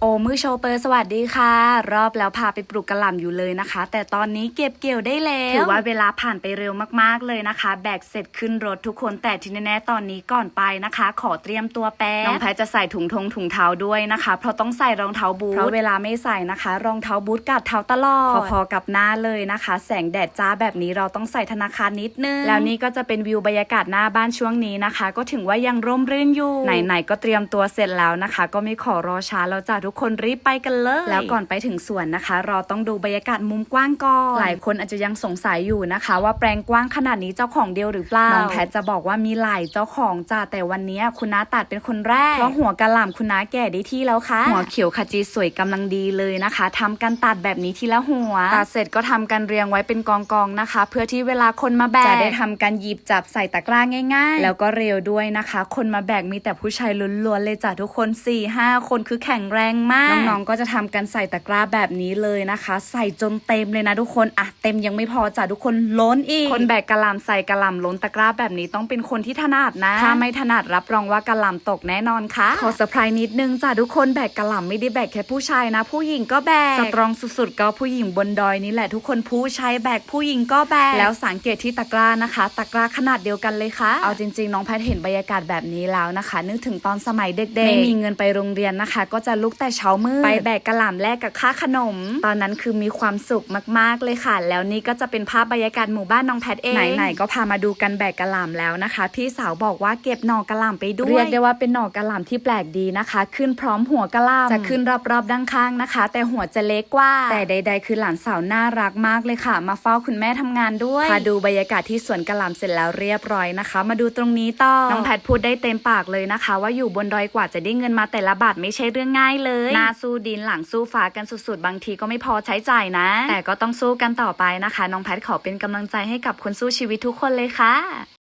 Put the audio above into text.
โอมือโชเปอร์สวัสดีค่ะ รอบแล้วพาไปปลูกกระหล่ำอยู่เลยนะคะ แต่ตอนนี้เก็บเกี่ยวได้แล้วถือว่าเวลาผ่านไปเร็วมากๆเลยนะคะ แบกเสร็จขึ้นรถทุกคนแต่ที่แน่ๆตอนนี้ก่อนไปนะคะ ขอเตรียมตัวแป๊บน้องแพทจะใส่ถุงทงถุงเท้าด้วยนะคะ เพราะต้องใส่รองเท้าบูทเพราะเวลาไม่ใส่นะคะ รองเท้าบูทกัดเท้าตลอดพอๆกับหน้าเลยนะคะ แสงแดดจ้าแบบนี้เราต้องใส่ธนาคารนิดนึงแล้วนี่ก็จะเป็นวิวบรรยากาศหน้าบ้านช่วงนี้นะคะ ก็ถึงว่ายังร่มรื่นอยู่ไหนๆก็เตรียมตัวเสร็จแล้วนะคะ ก็ไม่ขอรอช้าแล้วจ้าทุกคนรีบไปกันเลย แล้วก่อนไปถึงสวนนะคะ เราต้องดูบรรยากาศมุมกว้างก่อน หลายคนอาจจะยังสงสัยอยู่นะคะ ว่าแปลงกว้างขนาดนี้เจ้าของเดียวหรือเปล่า น้องแพทจะบอกว่ามีหลายเจ้าของจ้าแต่วันนี้คุณน้าตัดเป็นคนแรก เพราะหัวกะหล่ำคุณน้าแก่ได้ที่แล้วค่ะ หัวเขียวขจีสวยกำลังดีเลยนะคะทำการตัดแบบนี้ทีละหัว ตัดเสร็จก็ทำการเรียงไว้เป็นกองๆนะคะ เพื่อที่เวลาคนมาแบก จะได้ทำการหยิบจับใส่ตะกร้าง่าย ๆ แล้วก็เร็วด้วยนะคะ คนมาแบกมีแต่ผู้ชายล้วนๆเลยจ้ะทุกคน4ี่ห้าคนคือแข็งแรงมาก น้องๆก็จะทำการใส่ตะกร้าแบบนี้เลยนะคะ ใส่จนเต็มเลยนะทุกคนอะเต็มยังไม่พอจ้ะทุกคนล้นอีก คนแบกกะหล่ำใส่กะหล่ำล้นตะกร้าแบบนี้ต้องเป็นคนที่ถนัดนะ ถ้าไม่ถนัดรับรองว่ากะหล่ำตกแน่นอนค่ะ ขอเซอร์ไพรส์นิดนึงจ้ะทุกคนแบกกะหล่ำไม่ได้แบกแค่ผู้ชายนะ ผู้หญิงก็แบก สตรองสุดๆ ก็ผู้หญิงบนดอยนี่แหละทุกคนผู้ชายแบกผู้หญิงก็แบก แล้วสังเกตที่ตะกร้านะคะ ตะกร้าขนาดเดียวกันเลยค่ะ เอาจริง ๆ น้องแพทเห็นบรรยากาศแบบนี้แล้วนะคะ นึกถึงตอนสมัยเด็กๆ ไม่มีเงินไปโรงเรียนนะคะ ก็จะลุกแต่เช้ามืดไปแบกกะหล่ำแลกกับค่าขนม ตอนนั้นคือมีความสุขมากๆเลยค่ะ แล้วนี่ก็จะเป็นภาพบรรยากาศหมู่บ้านน้องแพทเองไหนๆก็พามาดูกันแบกกะหล่ำแล้วนะคะ พี่สาวบอกว่าเก็บหน่อกะหล่ำไปด้วยเรียกได้ว่าเป็นหน่อกะหล่ำที่แปลกดีนะคะ ขึ้นพร้อมหัวกะหล่ำจะขึ้นรอบๆด้านข้างนะคะ แต่หัวจะเล็กกว่า แต่ใด ๆ คือหลานสาวน่ารักมากเลยค่ะ มาเฝ้าคุณแม่ทำงานด้วยพาดูบรรยากาศที่สวนกะหล่ำเสร็จแล้วเรียบร้อยนะคะ มาดูตรงนี้ต่อน้องแพทพูดได้เต็มปากเลยนะคะ ว่าอยู่บนดอยกว่าจะได้เงินมาแต่ละบาทไม่ใช่เรื่องง่ายเลยหน้าสู้ดินหลังสู้ฟ้ากันสุดๆ บางทีก็ไม่พอใช้จ่ายนะ แต่ก็ต้องสู้กันต่อไปนะคะ น้องแพทขอเป็นกำลังใจให้กับคนสู้ชีวิตทุกคนเลยค่ะ